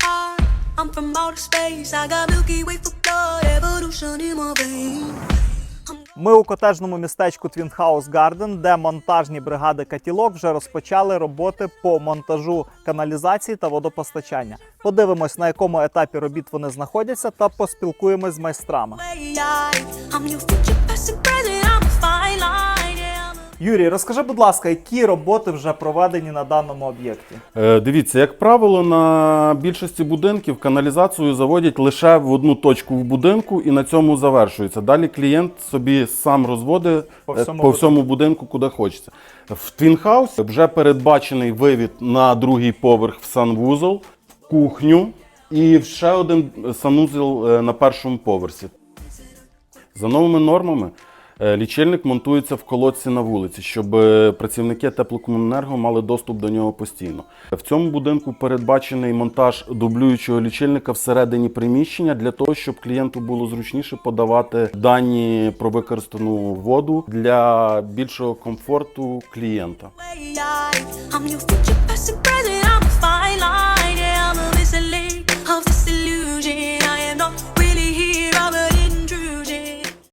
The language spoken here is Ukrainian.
heart. I'm from outer space. I got Milky Way for blood, evolution in my veins. Ми у котежному містечку House Garden, де монтажні бригади катілок вже розпочали роботи по монтажу каналізації та водопостачання. Подивимось, на якому етапі робіт вони знаходяться, та поспілкуємось з майстрами. Юрій, розкажи, будь ласка, які роботи вже проведені на даному об'єкті? Е, Дивіться, як правило, на більшості будинків каналізацію заводять лише в одну точку в будинку і на цьому завершується. Далі клієнт собі сам розводить По е, всьому по всьому будинку, куди хочеться. В Твінхаус вже передбачений вивід на другий поверх в санвузол, кухню і ще один санузел е, на першому поверсі. За новими нормами лічильник монтується в колодці на вулиці, щоб е, працівники теплокомуненерго мали доступ до нього постійно. В цьому будинку передбачений монтаж дублюючого лічильника всередині приміщення для того, щоб клієнту було зручніше подавати дані про використану воду для більшого комфорту клієнта.